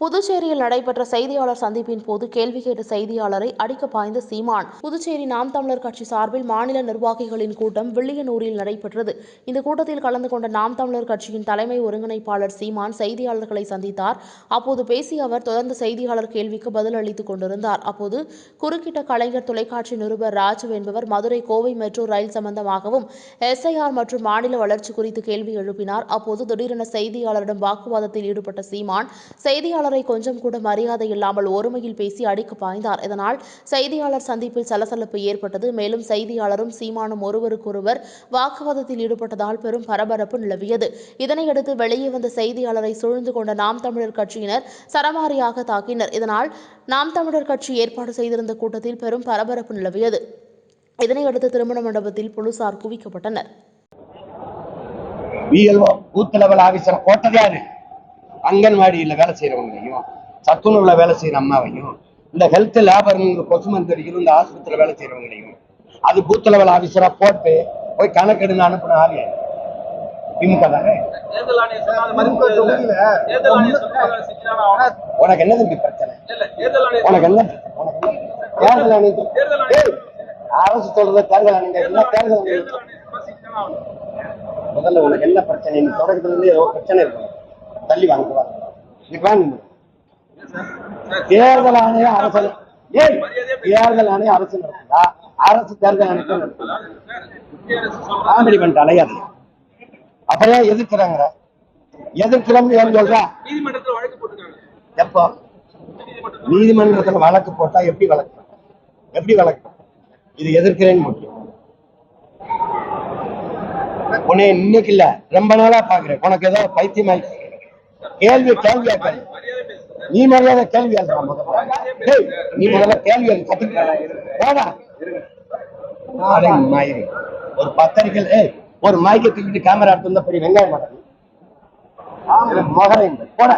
புதுச்சேரியில் நடைபெற்ற செய்தியாளர் சந்திப்பின் போது கேள்வி கேட்ட செய்தியாளரை அடிக்க பாய்ந்த சீமான். புதுச்சேரி நாம் தமிழர் கட்சி சார்பில் மாநில நிர்வாகிகளின் கூட்டம் வில்லியனூரில் நடைபெற்றது. இந்த கூட்டத்தில் கலந்து கொண்ட நாம் தமிழர் கட்சியின் தலைமை ஒருங்கிணைப்பாளர் சீமான் செய்தியாளர்களை சந்தித்தார். அப்போது பேசிய அவர் தொடர்ந்து செய்தியாளர் கேள்விக்கு பதில் அளித்துக் கொண்டிருந்தார். அப்போது குறுக்கிட்ட கலைஞர் தொலைக்காட்சி நிருபர் ராஜு என்பவர் மதுரை கோவை மெட்ரோ ரயில் சம்பந்தமாகவும் எஸ்ஐஆர் மற்றும் மாநில வளர்ச்சி குறித்து கேள்வி எழுப்பினார். அப்போது திடீரென செய்தியாளரிடம் வாக்குவாதத்தில் ஈடுபட்ட சீமான் செய்தியாளர் செய்தியாளரை கொஞ்சம் கூட மரியாதை இல்லாமல் ஒருமையில் பேசி அடிக்கு பாய்ந்தார். இதனால் செய்தியாளர் சந்திப்பில் சலசலப்பு ஏற்பட்டது. மேலும் செய்தியாளரும் சீமானும் ஒருவருக்கொருவர் வாக்குவாதத்தில் ஈடுபட்டதால் பெரும் பரபரப்பு நிலவியது. இதனையடுத்து வெளியே வந்த செய்தியாளரை சூழ்ந்து கொண்ட நாம் தமிழர் கட்சியினர் சரமாரியாக தாக்கினர். இதனால் நாம் தமிழர் கட்சி ஏற்பாடு செய்திருந்த கூட்டத்தில் பெரும் பரபரப்பு நிலவியது. இதனையடுத்து திருமண மண்டபத்தில் போலீசார் குவிக்கப்பட்டனர். அங்கன்வாடியில வேலை செய்யறவங்களையும் சத்துணவுல வேலை செய்யற அம்மாவையும் இந்த ஹெல்த் லேபர் கொசு மருந்து அடிக்கணும் இந்த ஆஸ்பத்திரியில வேலை செய்யறவங்களையும் அது பூத் லெவல் ஆபீசரா போட்டு போய் கணக்கெடுன்னு அனுப்பின ஆளு? திமுக தானே. உனக்கு என்ன தம்பி பிரச்சனை? உனக்கு என்ன தேர்தல் ஆணையம் அரசு சொல்றது தேர்தல் ஆணையம் என்ன தேர்தல். முதல்ல உனக்கு என்ன பிரச்சனை தொடக்கத்துல இருந்து ஏதோ பிரச்சனை இருக்கும். தள்ளி வாங்க வா. நீ வாங்க தேர்தல் ஆணையம் அரசு ஏய் தேர்தல் ஆணையம் அரசு நடத்துதா? அரசு தேர்தல் ஆணையத்தை நடத்துதா? காமெடி பண்ணிட்டு அலையாது அப்புறம் எதிர்க்கிறாங்க? எதிர்க்கிறோம்னு ஏன் சொல்றா? எப்போ? நீதிமன்றத்துல. வழக்கு போட்டா எப்படி வழக்கு? எப்படி வழக்கு? இது எதிர்க்கிறேன்னு முக்கியம் உன்னை இன்னைக்கு இல்ல. ரொம்ப நாளா பாக்குறேன். உனக்கு ஏதோ பைத்தியமாய் கேள்வி கேள்வி கேள்வி நீ மரியாதை கேள்வி நீ முதல்ல கேள்வி எழுது மயிறு ஒரு பத்திரிக்கை ஒரு மைக்கை தூக்கிட்டு கேமரா எடுத்து வந்தா பெரிய வெங்காயம் மாட்டேன் மகரை போட.